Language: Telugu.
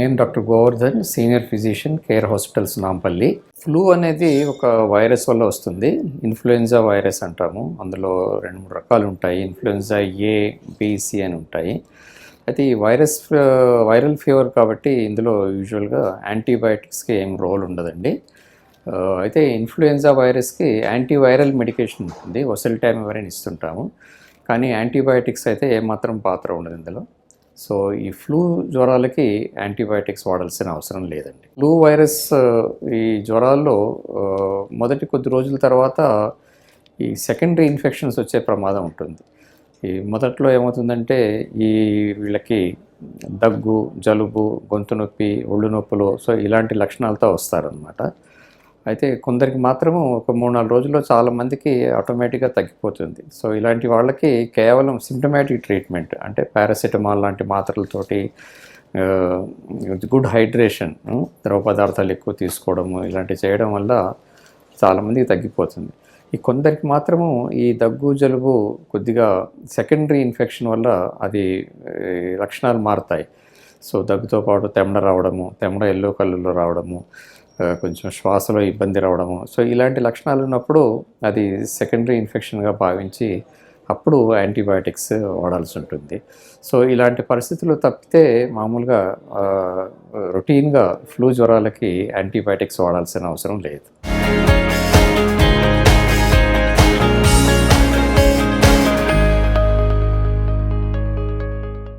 నేను doctor Govardhan senior physician care hospitals Nampally. Flu అనేది ఒక వైరస్ వల్ల వస్తుంది. ఇన్ఫ్లుయెన్జా వైరస్ అంటాము. అందులో రెండు మూడు రకాలు ఉంటాయి. ఇన్ఫ్లుయెన్జా ఏ బీసీ అని ఉంటాయి. అయితే ఈ వైరస్ వైరల్ ఫీవర్ కాబట్టి ఇందులో యూజువల్గా యాంటీబయాటిక్స్కి ఏం రోల్ ఉండదండి. అయితే ఇన్ఫ్లుయెన్జా వైరస్కి యాంటీవైరల్ మెడికేషన్ ఉంటుంది. ఎవరైనా ఇస్తుంటాము. కానీ యాంటీబయాటిక్స్ అయితే ఏమాత్రం పాత్ర ఉండదు ఇందులో. సో ఈ ఫ్లూ జ్వరాలకి యాంటీబయాటిక్స్ వాడాల్సిన అవసరం లేదండి. ఫ్లూ వైరస్ ఈ జ్వరాల్లో మొదటి కొద్ది రోజుల తర్వాత ఈ సెకండరీ ఇన్ఫెక్షన్స్ వచ్చే ప్రమాదం ఉంటుంది. ఈ మొదట్లో ఏమవుతుందంటే ఈ వీళ్ళకి దగ్గు జలుబు గొంతు నొప్పి ఒళ్ళు నొప్పులు సో ఇలాంటి లక్షణాలతో వస్తారనమాట అయితే కొందరికి మాత్రము ఒక మూడు నాలుగు రోజుల్లో చాలామందికి ఆటోమేటిక్గా తగ్గిపోతుంది. సో ఇలాంటి వాళ్ళకి కేవలం సిమ్టమేటిక్ ట్రీట్మెంట్ అంటే పారాసిటమాల్ లాంటి మాత్రలతోటి గుడ్ హైడ్రేషన్ ద్రవ పదార్థాలు ఎక్కువ తీసుకోవడము ఇలాంటివి చేయడం వల్ల చాలామందికి తగ్గిపోతుంది. ఈ కొందరికి మాత్రము ఈ దగ్గు జలుబు కొద్దిగా సెకండరీ ఇన్ఫెక్షన్ వల్ల అది లక్షణాలు మారుతాయి. సో దగ్గుతో పాటు తెమ్మడ రావడము తెమడ ఎల్లో కలర్లో రావడము కొంచెం శ్వాసలో ఇబ్బంది రావడము. సో ఇలాంటి లక్షణాలు ఉన్నప్పుడు అది సెకండరీ ఇన్ఫెక్షన్గా భావించి అప్పుడు యాంటీబయాటిక్స్ వాడాల్సి ఉంటుంది. సో ఇలాంటి పరిస్థితులు తప్పితే మామూలుగా రొటీన్గా ఫ్లూ జ్వరాలకి యాంటీబయాటిక్స్ వాడాల్సిన అవసరం లేదు.